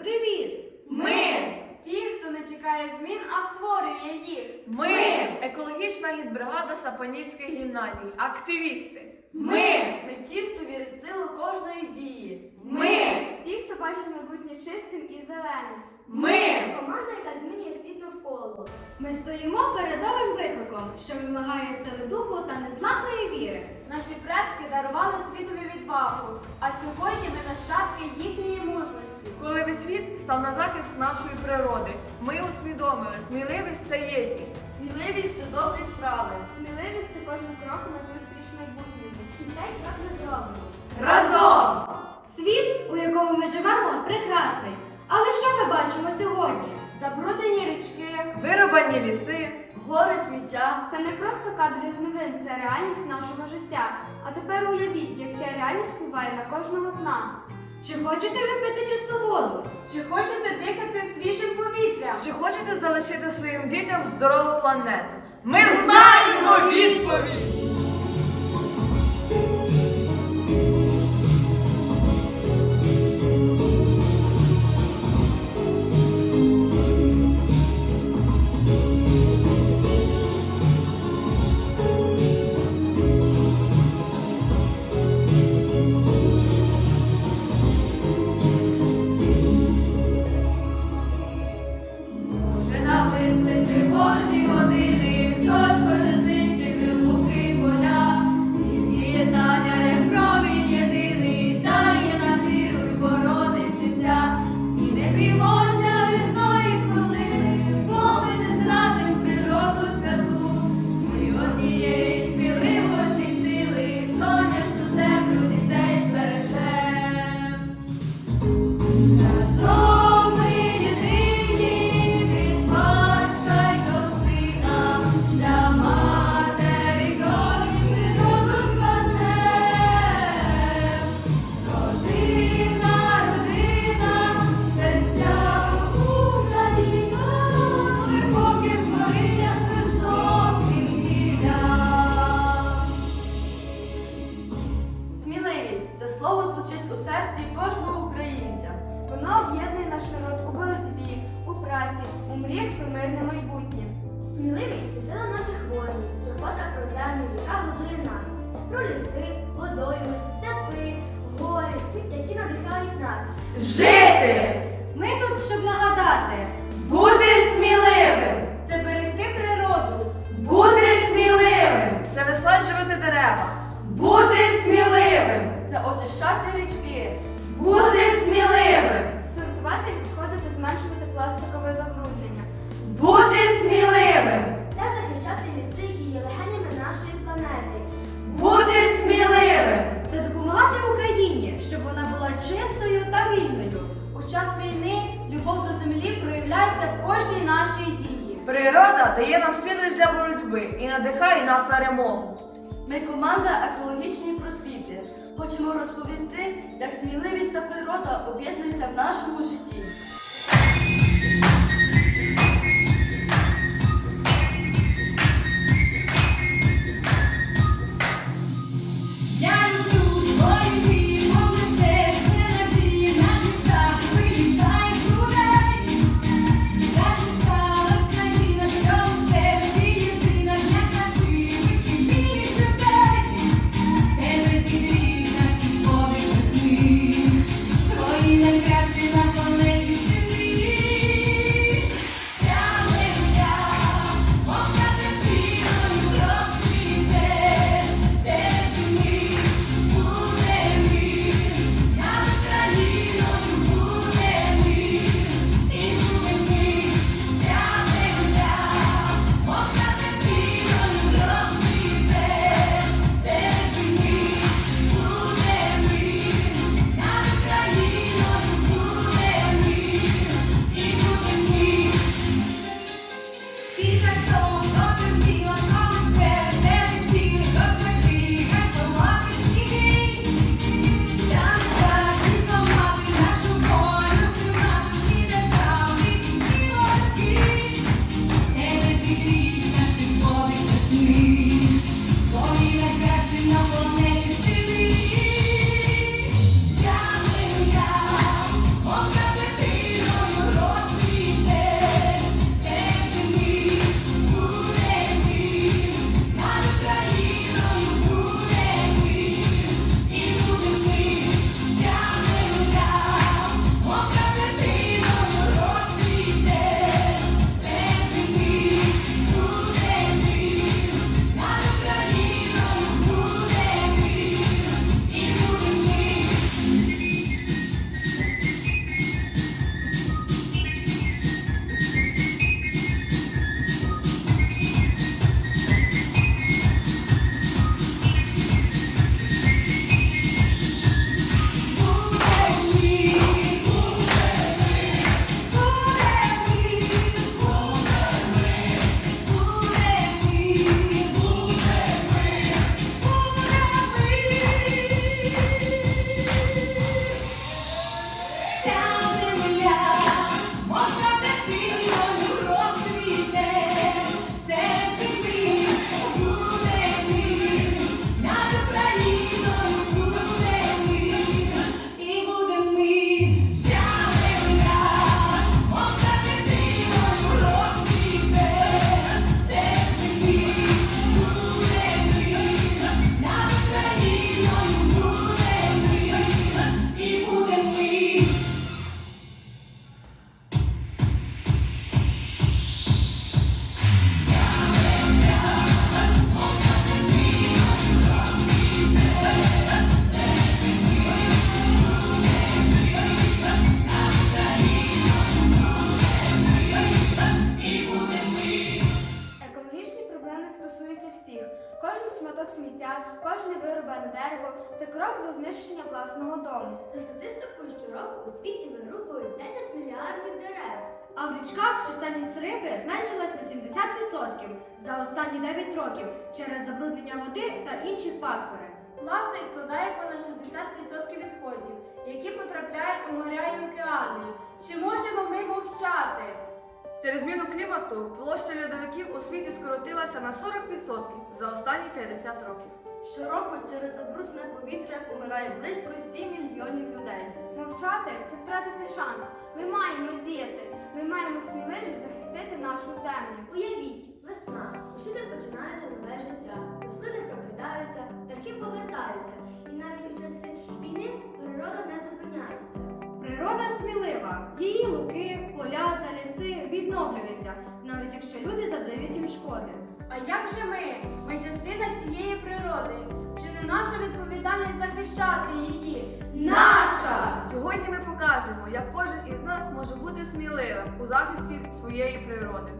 Привіт! Ми! Ті, хто не чекає змін, а створює їх. Ми екологічна гідбригада Сапанівської гімназії. Активісти. Ми! Ми ті, хто вірить в силу кожної дії. Ми! Ті, хто бачить майбутнє чистим і зеленим. Ми! Команда, яка змінює світ навколо. Ми стоїмо перед новим викликом, що вимагає сили духу та незламної віри. Наші предки дарували світові відвагу, а сьогодні ми нащадки їхньої мужності. Коли весь світ став на захист нашої природи, ми усвідомили, сміливість це єдність. Сміливість це добрі справи. Сміливість це кожен крок на зустріч майбутньому. І цей крок ми зробимо. Разом! Світ, у якому ми живемо, прекрасний. Але що ми бачимо сьогодні? Забруднені річки, Вирубані ліси. гори сміття. Це не просто кадри з новин, це реальність нашого життя. А тепер уявіть, як ця реальність впливає на кожного з нас. Чи хочете ви пити чисту воду? Чи хочете дихати свіжим повітрям? Чи хочете залишити своїм дітям здорову планету? Ми знаємо відповідь! Очищати річки, Бути сміливим! Сортувати відходи та зменшувати пластикове забруднення. Бути сміливим! Це захищати ліси, які є легенями нашої планети. Бути сміливим! Це допомагати Україні, щоб вона була чистою та вільною. У час війни любов до землі проявляється в кожній нашій дії. Природа дає нам сили для боротьби і надихає на перемогу. Ми команда екологічної просвіти. Хочемо розповісти, як сміливість та природа об'єднуються в нашому житті. Кожне вирубане дерево це крок до знищення власного дому. За статистикою щороку у світі вирубують 10 мільярдів дерев. А в річках чисельність риби зменшилась на 70% за останні 9 років через забруднення води та інші фактори. Пластик складає понад 60% відходів, які потрапляють у моря і океани. Чи можемо ми мовчати? Через зміну клімату площа льодовиків у світі скоротилася на 40% за останні 50 років. Щороку через забруднене повітря помирає близько 7 мільйонів людей. Мовчати це втратити шанс. Ми маємо діяти. Ми маємо сміливість захистити нашу землю. Уявіть, весна, усюди починається нове життя. Рослини прокидаються, птахи повертаються. І навіть у часи війни природа не зупиняється. Природа смілива, її луки, поля та ліси відновлюються, навіть якщо люди завдають їм шкоди. А як же ми? Ми частина цієї природи. Чи не наша відповідальність захищати її? Наша! Сьогодні ми покажемо, як кожен із нас може бути сміливим у захисті своєї природи.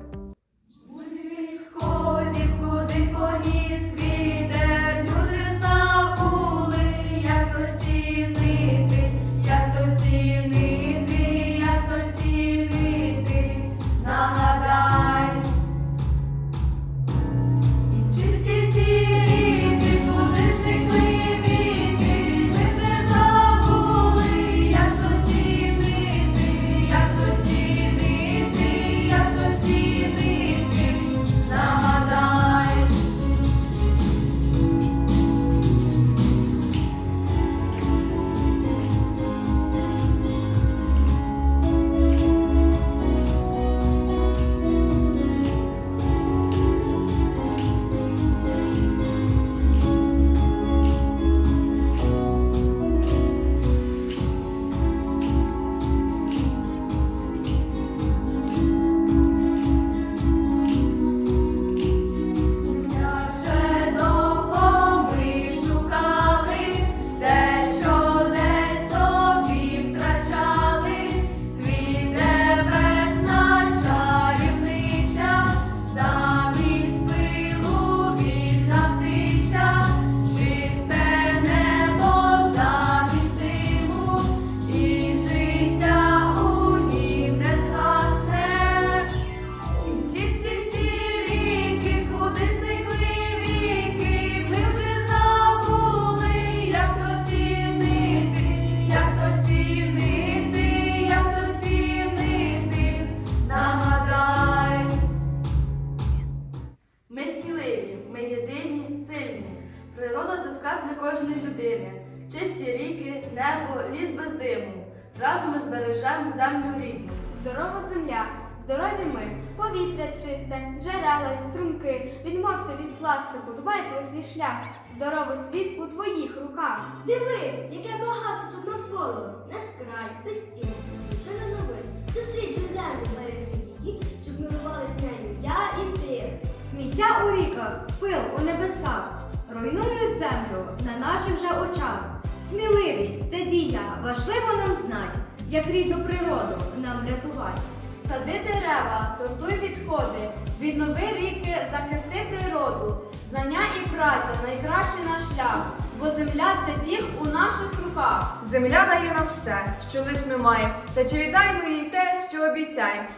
Здорові ми, повітря чисте, джерела й струмки. Відмовся від пластику, дбай про свій шлях. Здоровий світ у твоїх руках. Дивись, яке багато тут навколо. Наш край, безцінний, незвичайно новий. Досліджуй землю, бережи її, щоб милувались нею я і ти. Сміття у ріках, пил у небесах, руйнують землю на наших же очах. Сміливість це дія, важливо нам знать, як рідну природу нам рятувати. Сади дерева, сортуй відходи, віднови ріки, захисти природу. Знання і праця найкращий наш шлях, бо земля це дім у наших руках. Земля дає нам все, що лиш ми маємо, та чи віддаємо їй те, що обіцяємо?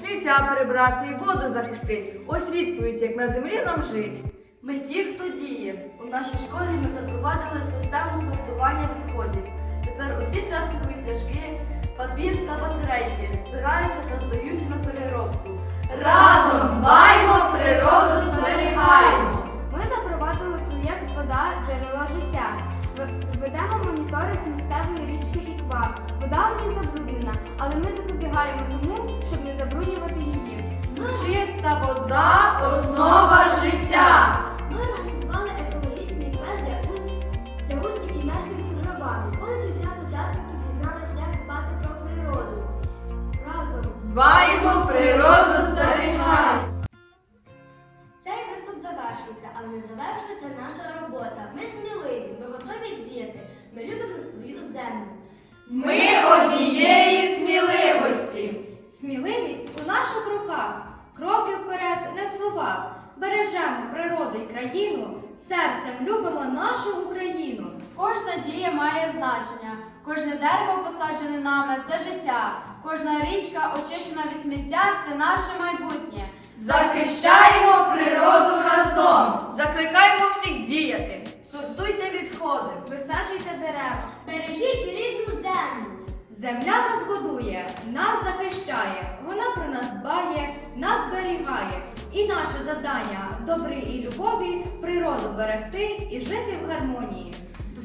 Сміття прибрати і воду захистить. Ось відповідь, як на землі нам жить. Ми ті, хто діє. У нашій школі ми запровадили систему сортування відходів. Тепер усі пластикові пляшки, папір та батарейки збираються та здають на переробку. Разом дбаймо, природу зберігаємо! Ми запровадили проєкт Вода джерела життя. Ведемо моніторинг місцевої річки Іква. Вода у ній забруднена, але ми запобігаємо тому, щоб не забруднювати її. Чиста вода основа життя. Дбаємо природу збережай. цей виступ завершується, але не завершується наша робота. Ми сміливі, ми готові діяти. Ми любимо свою землю. Ми однієї сміливості. Сміливість у наших руках, кроки вперед не в словах. Бережемо природу і країну, серцем любимо нашу Україну. Кожна дія має значення, кожне дерево посаджене нами це життя, кожна річка очищена від сміття це наше майбутнє. Захищаємо природу разом! Закликаємо всіх діяти. Сортуйте відходи. Висаджуйте дерева. Бережіть рідну землю. Земля нас годує, нас захищає, вона про нас дбає, нас зберігає. І наше завдання в добрі і любові природу берегти і жити в гармонії.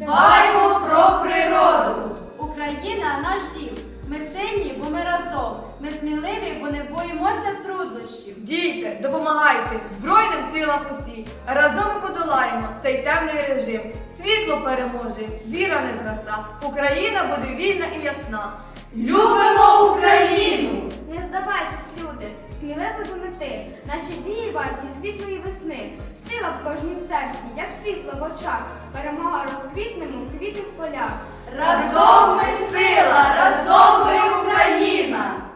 Дбаємо про природу! Україна наш дім. Ми сильні, бо ми разом. Ми сміливі, бо не боїмося труднощів. Дійте, допомагайте Збройним силам усі. Разом ми подолаємо цей темний режим. Світло переможе, віра не згаса. Україна буде вільна і ясна. Любимо Україну! Не здавайтесь, люди, сміливо до мети. Наші дії варті світлої весни. Сила в кожнім серці, як світло в очах. Перемога розквітнемо в квіти в полях. Разом ми сила, разом ми Україна!